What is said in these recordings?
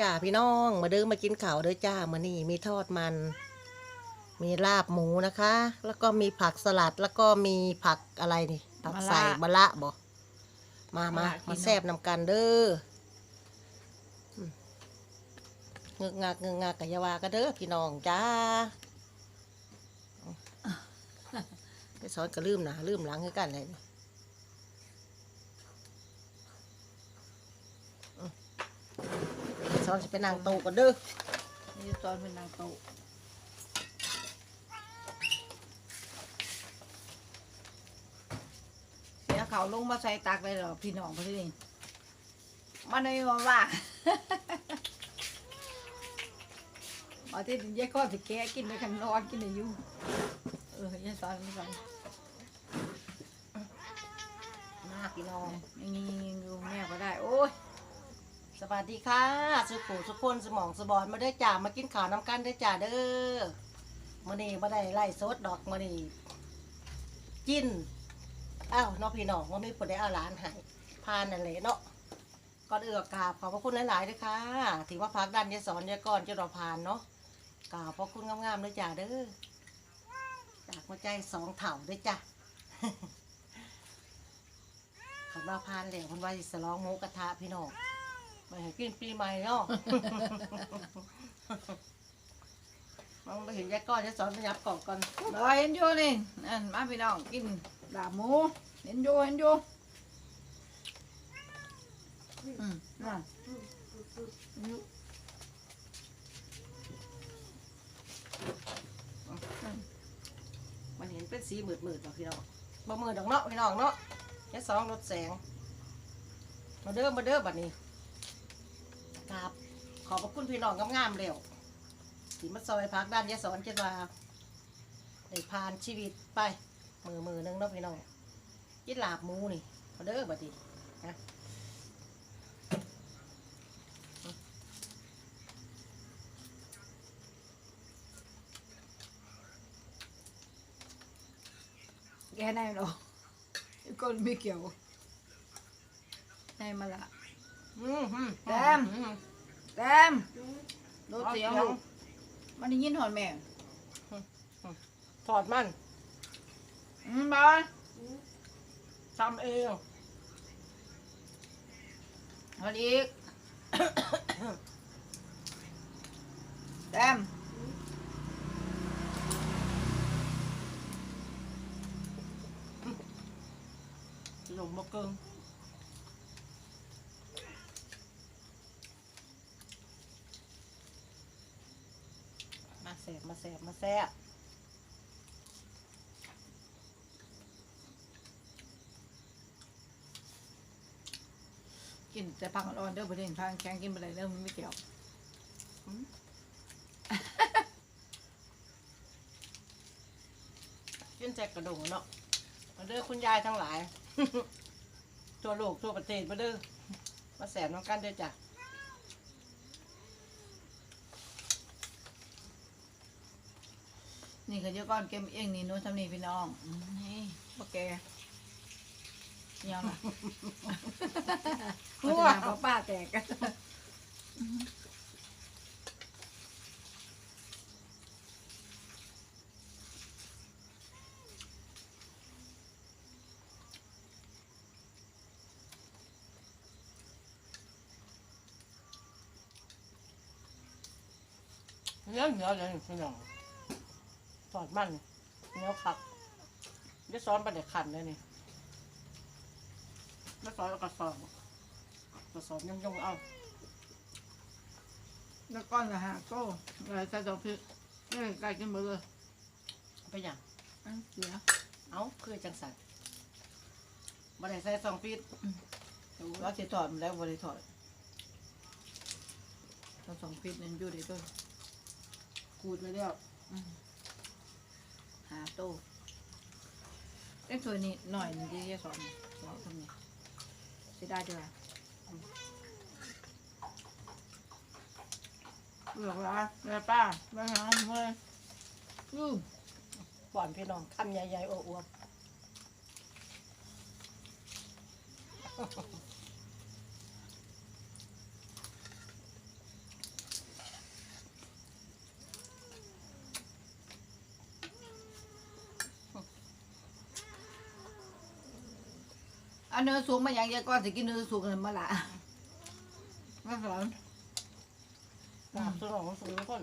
จ้าพี่น้อง มาเดินมากินข้าวเด้อจ้ามื้อนี้มีทอดมัน มีลาบหมูนะคะ แล้วก็มีผักสลัดแล้วก็มีผักอะไรนี่ผักใส่มะละบ่มามามาแซ่บนำกันเด้ออืมเงึกงักเงึกงักกะอยาวากันเด้อพี่น้องจ้าไปสอนก็ลืมหนะลืมหลังคือกันเลยนี่อืมไปส อนจะไปนั่งโต๊ะกันเด้อนี่ตอนเป็นนางโตะเสียเขาลงมาใส่ตักเลยเหรอพี่น้องพี่นี่มันไม่มาว่า เอาที่ยายก้อนสิแกกินในขันนอนกินในยุ่งเออยายสอนไม่สอนมาพี่น้องยังยิงยิงอยู่แม่ก็ได้ โอ้ย สวัสดีค่ะ สุขุสุขคนสมองสบอนมาได้จ่ามากินข้าวน้ำกันได้จ่าเด้อมื่อนี้มาได้ไล่สดดอกมื่อนี้กินอ้าวน้องพี่น้องว่าไม่ผลได้เอาหลานหายพานนั่นเลยเนาะก่อนเอือกกราบขอบพระคุณหลายๆด้วยค่ะถือว่าพักดันยายสอนยายก่อนจะรอพานเนาะกราบพระคุณงามๆเลยจ่าเด้อจากหัวใจสองเถ่าด้วยจ้ะขันว่าพานแล้วมันว่าสิสลองหมูกระทะพี่น้อง ไปให้กินปีใหม่เนาะ มองไปเห็นยายก้อนจะสอนพยับกล่องก่อนรอเห็นอยู่นี่อันมาพี่น้องกินดาบหมูเห็นอยู่เห็นอยู่อืมนั่นอยู่มันเห็นเป็นสีมืดมืดๆดอกพี่น้องบ่มืดดอกเนาะพี่น้องเนาะยายสองรถแสงมาเด้อมาเด้อบัดนี้ กราบขอบพระคุณพี่น้องงามๆเร็วที่มาซอยพักด้านยายสอนเจ็ดว่าได้ผ่านชีวิตไป มือมือหนึงเนาะพี่น้องยิดลาบหมูนี่มาเด้อบัดนี้นะแกได้หรอกคนไม่เกี่ยวได้มาละ แต้มอืมแต้มรถเสียงเอาเสียงลูกมันได้ยินหอนแม่ถอดมันอืมบอลทำเองเอาอีก แต้มหลงบกเกิงมาแสบมา แสบมาแสบกินแต่พังอ่อนๆเด้อประเด็นพังแข็งกินไปเลยเด้อมันไม่เกี่ยวยื่นแจกกระดูกเนาะมาเด้อคุณยายทั้งหลาย ทั่วโลกทั่วประเทศมาเด้อมาแสบน้ำกันเด้อจ้ะ นี่คือเจ้าก้อนเกมเองนี่นู้นทำนี่พี่น้องอืมนี่โอเคยังล่ะพัฒนาเพราะป้าแตกกันเนื้อเหนียวเลยพี่น้อง ทอดมันเหนียวผักจะซ้อนไปเด็กขันเลยนี่แล้วซ้อนแล้วก็สอบกระสอบย่องๆเอาแล้วก้อนละฮะโก้อะไรใส่ดอกพริกนี่ไก่กินหมดเลยไปอย่างอันเสียเอาคือจังสันบ่ได้ใส่สองฟีดเราจะถอดมันแล้วบริถอดเราสองฟิตนั่นอยู่ดีตัวขูดไปแล้ว หาโต้เล็กตัวนี้หน่อยหนึงที่จะสอนเราทำนี่เสียดายด้วยเลือกละเลือกป้าไปหาเมื่อยอือบ่อนพี่น้องคำใหญ่ๆอ้วบอั เนื้อสูงมาอย่างเดียวก่อนสิกินเนื้อสูงกันมาละมาสอนลาบสนองสูงทุกคน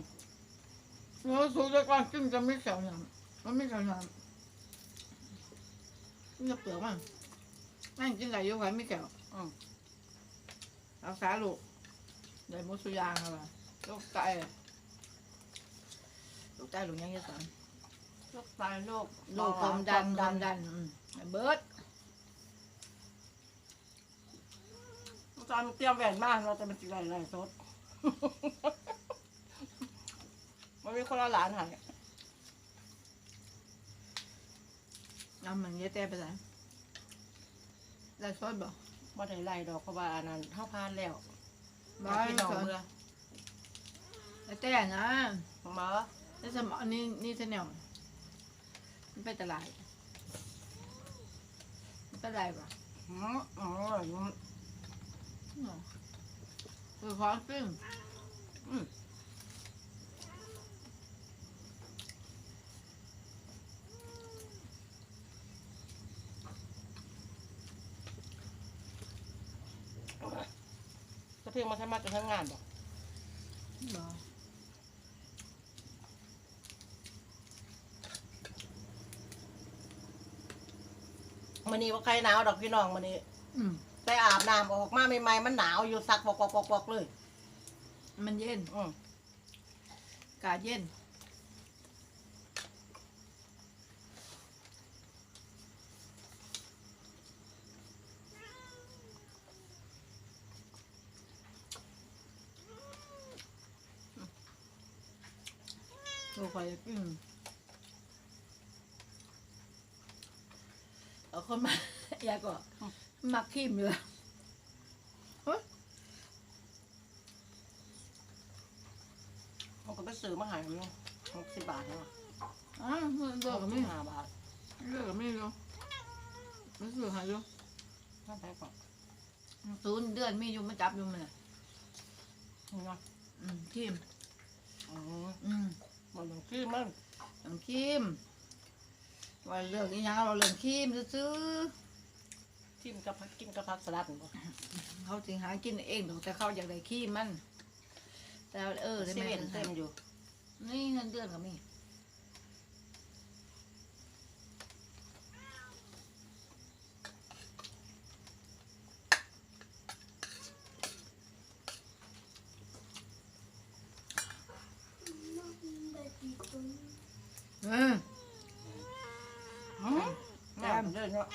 เนื้อสูงเดียวก่อนกินจะไม่เสียวหยำมันไม่เสียวหยำกินจะเปลือกมันนั่งกินไหลอยู่ไว้ไม่เสียวอืมรักษาลูกได้หมดสุอยางอะไรลูกไตลูกไตลูกยังจะสอนโรคไตโรคลูกความดันความดันอืมเบิร์ด ตอนเตรียมแหวนมากเราจะเป็นสิไรไรสด มันมีคนละหลานหายเอามันเยอะแต่ไปไหนได้ซอสบ่บ่ได้ไล่ดอกเพราะว่าอันนั้นเท่าพานแล้วบ่พี่น้องซอสเบื่อได้แต่นะหมอนี่สมองนี่นี่เสนวมันไปตลาดมันไปตลาดป่ะอืมอืมคือข องซึ่งอืมจะเพียงมาทำมาจะทำงานบ่บ่มันนี่ว่าใครหนาวดอกพี่น้องมันนี่อื มไปอาบน้ำออกมาใหม่ๆมันหนาวอยู่ซักปอกปอกปอกปอกเลยมันเย็นอืมอากาศเย็น ดูไปอืมเอาคนมา อยากก็ มักขีมอยู่มันก็ไปซื้อมาใหายอยู่หกสิบบาทเนาะอ่าเงินเดืหอนกก็สิไม่บห้าบาทเดือนก็ไม่รู้ไม่ซื้อหาอยู่นั่นไปก่อนศูนย์เดือนมีอยู่มาจับอยู่มันน่ะนี่เนาะอืมคิมอืมอืมมันเหมือนขี้มันน้ำคิมว่าเรื่องอีหยังเราเรื่องคิมซื้อ จิ้มกับผักกินกับผักสลัดบ่ๆเขาจึงหากินเองดอกแต่เขาอยากได้คิมมัน แต่เออเซได้แม่เว่นเต็มอยู่นี่เงินเดือนก็มีอืม อืมน้ำเดินเนาะ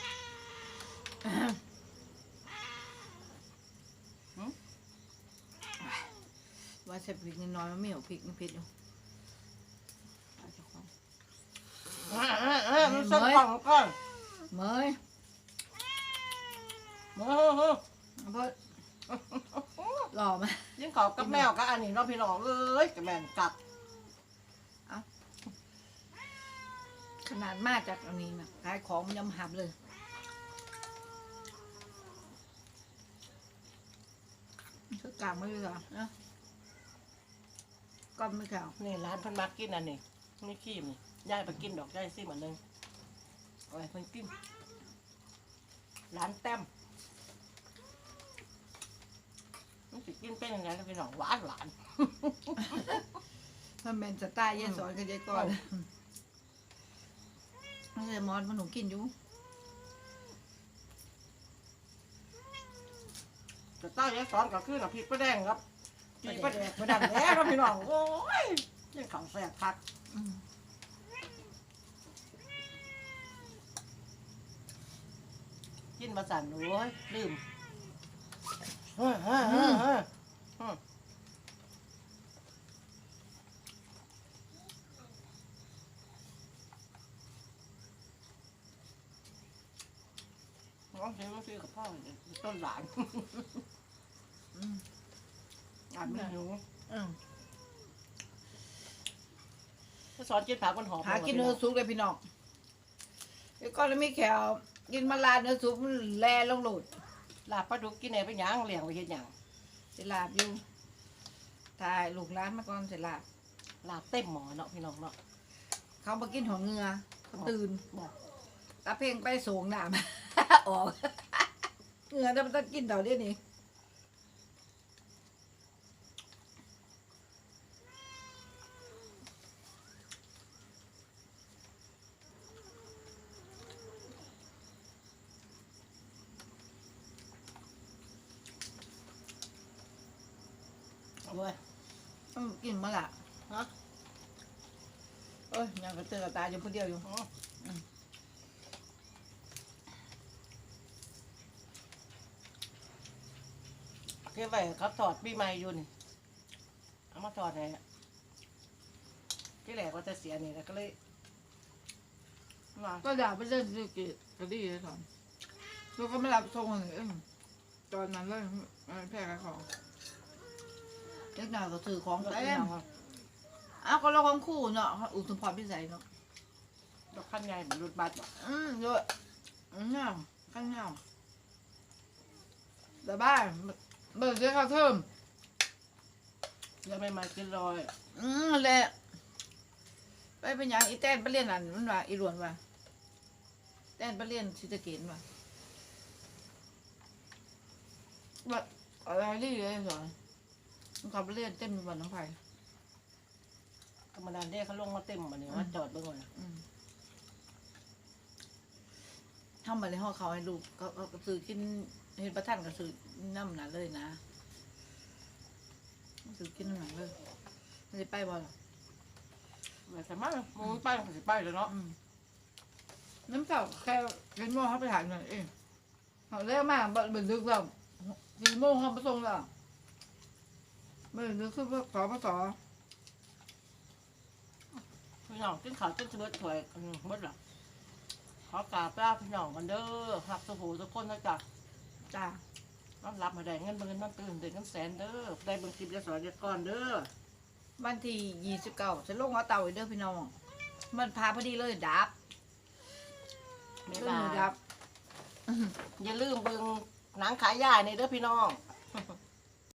ว่า ใส่พริกนิดหน้อยมันไม่เอาพริกมันเผ็ดอยู่เอาเจ้าของอ่าอ่าอ่ามันสั่นกล่องก่อนเมยโอ้โหเอาเพิ่นหล่อไหมยิ่งขอกับแมวกับอันนี้เนาะพี่น้องเอ้ยกับแม่นกัดขนาดมาจากอันนี้นะขายของมันยำหับเลย คือกลางไม่เลยเหรอนะ ก้อนไม่แข็งนี่ร้านเพิ่นมากินอันนี้นี่ขี้มนี่ยายไปกินดอกยายซิเหมือนนึงเอาไว้เพิ่นกินร้านแต้มมันสิกินเป็นยังไงล่ะพี่น้องหวานหวานมันเป็นสไตล์ยายสอนกับยายก่อนไม่ใช่มอนมันหนูกินอยู่แต่ใต้ยายสอนก็คือน้ำพริกปลาแดงครับ จีปลาแดงปลาดังแท้ครับพี่น้องโอ้ยยังเขาแสบคักกินมาสั่นโอ้ยลืมเฮ้ยเฮ้ยเฮ้ยเฮ้ยน้องเสียงซื้อกับพ่อต้นหลาน อืมอ่านไม่รู้อืมถ้าสอนกินผักมันหอมหากินเนื้อซุปเลยพี่น้องไอ้ก้อนแล้วมีแขวกินมาลาเนื้อซุปมันแล่ลงโหลดลาบปลาดุกกินไหนไปหยังเลี้ยงไว้เฮ็ดหยังเสลาบอยู่ถ่ายลูกร้านมาก่อนเสลาบลาบเต็มหมอเนาะพี่น้องเนาะเขามากินหัวเงือเขาตื่นบอกตาเพ่งไปสูงหนาม ออกเหงื่อจะมันต้องกินเต่าเดี๋ยวนี้ เอาเว้ย ต้อง กินมาละฮะเอ้ยยังกระเตือกระตายอยู่คนเดียวอยู่อืมเก็บไว้เขาถอดปีใหม่อยู่นี่ เอามาถอดให้ที่แรกว่าจะเสียนี่แล้วก็เลยมาก็ด่าไปเล่นสิกิก็ดีเลยสอนแล้วก็ไม่รับส่งคนอื่นตอนนั้นเลยมันแพร่กันของ เล็กหน่อยก็ถือของดอกเต็เต็มอ้าวก็เราของคู่เนาะอุทุมพรพิสัยเนาะดอกขั้นใหญ่เหมือนรถบัสอะอืมเยอะอืมเงาข้างเงาแต่บ้านเบิกเสียค่าเทอมยังไม่มากินรอยอืมนั่นแหละไปเป็นหยังอีแต้นไปเรียนอันมันว่าอีหลวนว่าแต้นไปเรียนศิลปเกตว่าว่าอะไรนี่เลยสอน มันขับไปเรียนเต้นมีวันน้ำไผ่ธรรมดาเนี่ยเขาลงมาเต็มมาเนี่ยว่าจอดเบิ่งก่อนอืมทำมาในห้องเขาให้ลูกเขาเขาก็ซื้อกินเห็นประทันก็ซื้อน้ำหนาเลยนะซื้อกินน้ำหนักเลยไม่ได้ไปบ่หรอแต่มามึงไปมึงสิไปเลยเนาะอืมน้ำเก่าแค่เป็นโมงเขาไปถ่ายหน่อยเองเขาเรียกมาเบิดดึกแล้วสี่โมงเขาไปส่งแล้ว เบิดดึกคือสอพศพี่น้องกินข้าวกินเบิดถ้วยอืมเบิดหรอขอกราบลาพี่น้องกันเด้อหักสุหูทุกคนนะจ๊ะจ้าน้ำรับมาได้เงินเบิ่งเงินมันตื่นเด็กเงินแสนเด้อได้เบิ่งคลิปจะสอนเด็กก่อนเด้อวันที่ยี่สิบเก้าจะลงเอาเต่าอีกเด้อพี่น้อง มันพาพอดีเลยดับไม่เรื่องบาหนูดับอย่าลืมเบิ่งหนังขายยายในเด้อพี่น้อง